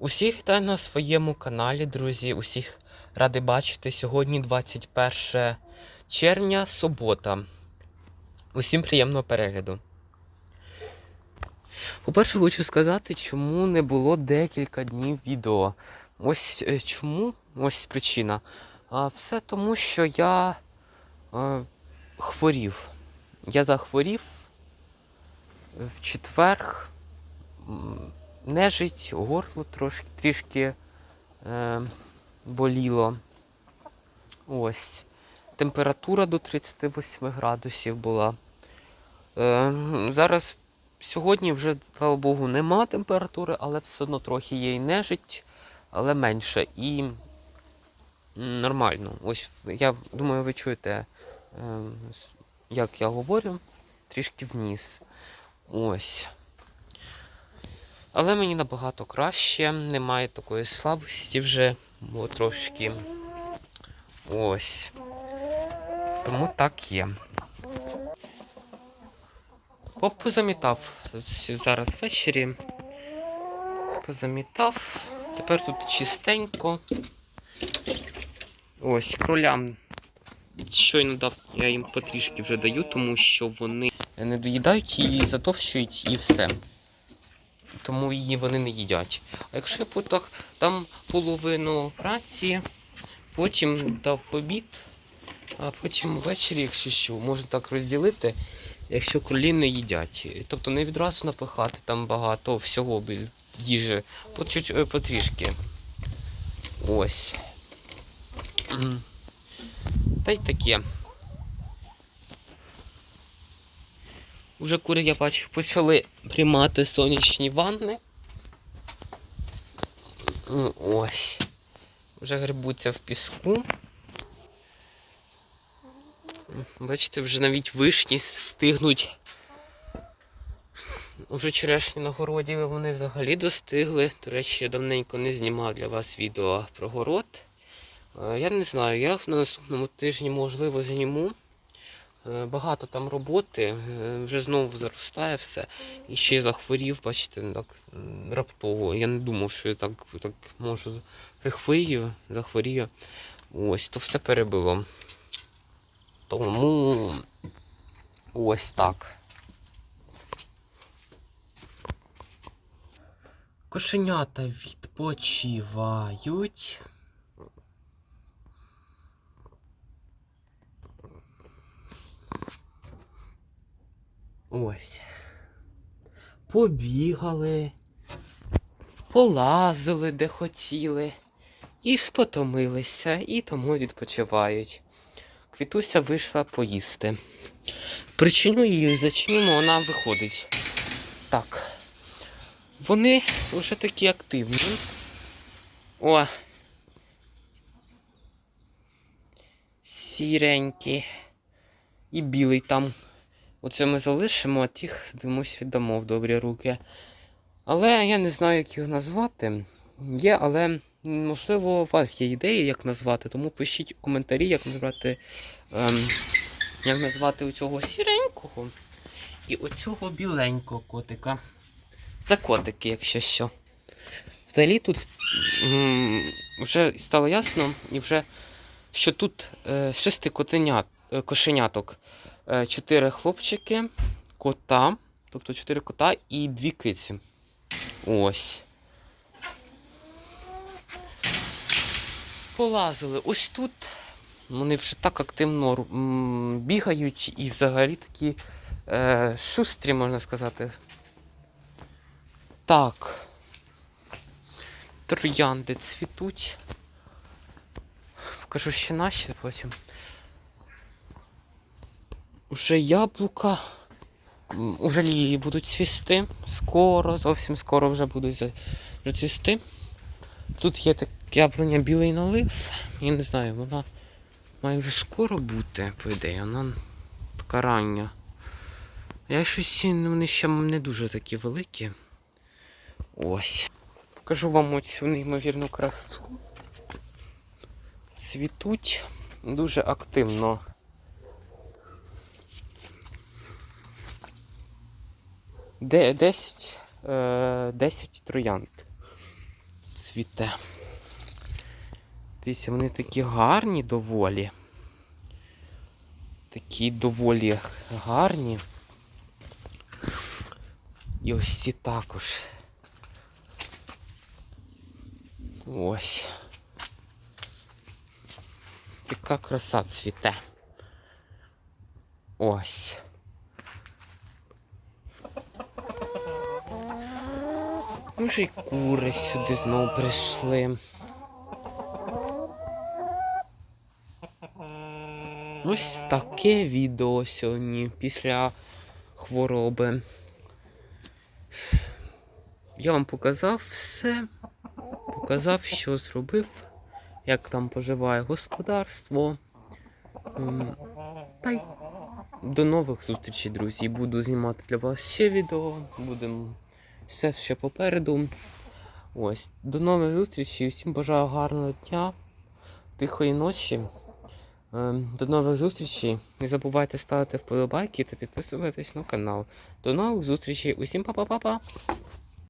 Усіх вітаю на своєму каналі, друзі. Усіх радий бачити. Сьогодні 21 червня, субота. Усім приємного перегляду. По-перше, хочу сказати, чому не було декілька днів відео. Ось е, чому, ось причина. А, все тому, що я е, хворів. Я захворів в четвер. Нежить, горло трошки, трішки е, боліло. Ось. Температура до 38 градусів була. Е, зараз сьогодні вже, слава Богу, нема температури, але все одно трохи є і нежить, але менше. І нормально. Ось я думаю, ви чуєте, е, як я говорю, трішки вниз. Ось. Але мені набагато краще, немає такої слабості вже, бо трошки. Ось. Тому так є. Позамітав зараз ввечері. Позамітав. Тепер тут чистенько. Ось кролям. Щойно дав, я їм потрішки вже даю, тому що вони не доїдають її, затовщують і все тому її вони не їдять. А якщо я так там половину праці, потім дав обід, а потім ввечері, якщо що, можна так розділити, якщо кролі не їдять. Тобто не відразу напихати там багато всього їжі, е, потрішки. Ось. Та й таке. Уже кури, я бачу, почали приймати сонячні ванни. Ось. Вже грибуться в піску. Бачите, вже навіть вишні стигнуть. Уже черешні на городі вони взагалі достигли. До речі, я давненько не знімав для вас відео про город. Е, Я не знаю, я на наступному тижні, можливо, зніму. Е, Багато там роботи, е, вже знову заростає все. І ще захворів, бачите, так раптово. Я не думав, що я так, так можу прихворію, захворію. Ось, то все перебило. Тому ось так. Кошенята відпочивають. Ось. Побігали, полазили де хотіли, і спотомилися, і тому відпочивають. Квітуся вийшла поїсти. Причиню її, зачинимо, вона виходить. Так. Вони вже такі активні. О. Сіренькі. І білий там. Оце ми залишимо, а тих комусь віддамо в добрі руки. Але я не знаю, як їх назвати. Є, але можливо, у вас є ідеї, як назвати, тому пишіть у коментарі, як назвати, ем, як назвати оцього сіренького і оцього біленького котика. Це котики, якщо що. Взагалі тут м, вже стало ясно, і вже, що тут е, шести котенят, е, кошеняток. Е, чотири хлопчики, кота, тобто чотири кота і дві киці. Ось. Полазили. Ось тут вони вже так активно бігають і взагалі такі е, шустрі, можна сказати. Так. Троянди цвітуть. Покажу ще наші потім. Уже яблука. Уже лілії будуть цвісти. Скоро, зовсім скоро вже будуть цвісти. Тут є так яблуня білий налив. Я не знаю, вона має вже скоро бути, по ідеї, вона така рання. Я щось вони ще не дуже такі великі. Ось. Покажу вам оцю неймовірну красу. Цвітуть дуже активно. 10, е, 10 троянд. цвіте. Дивіться, вони такі гарні доволі. Такі доволі гарні. І ось ці також. Ось. Така краса цвіте. Ось. Може, і кури сюди знову прийшли. Ось таке відео сьогодні після хвороби. Я вам показав все. Показав, що зробив, як там поживає господарство. Ем, Та й до нових зустрічей, друзі. Буду знімати для вас ще відео. Будемо все ще попереду. Ось. До нових зустрічей. Усім бажаю гарного дня, тихої ночі. Ем, До нових зустрічей. Не забувайте ставити вподобайки та підписуватись на канал. До нових зустрічей. Усім па-па-па-па!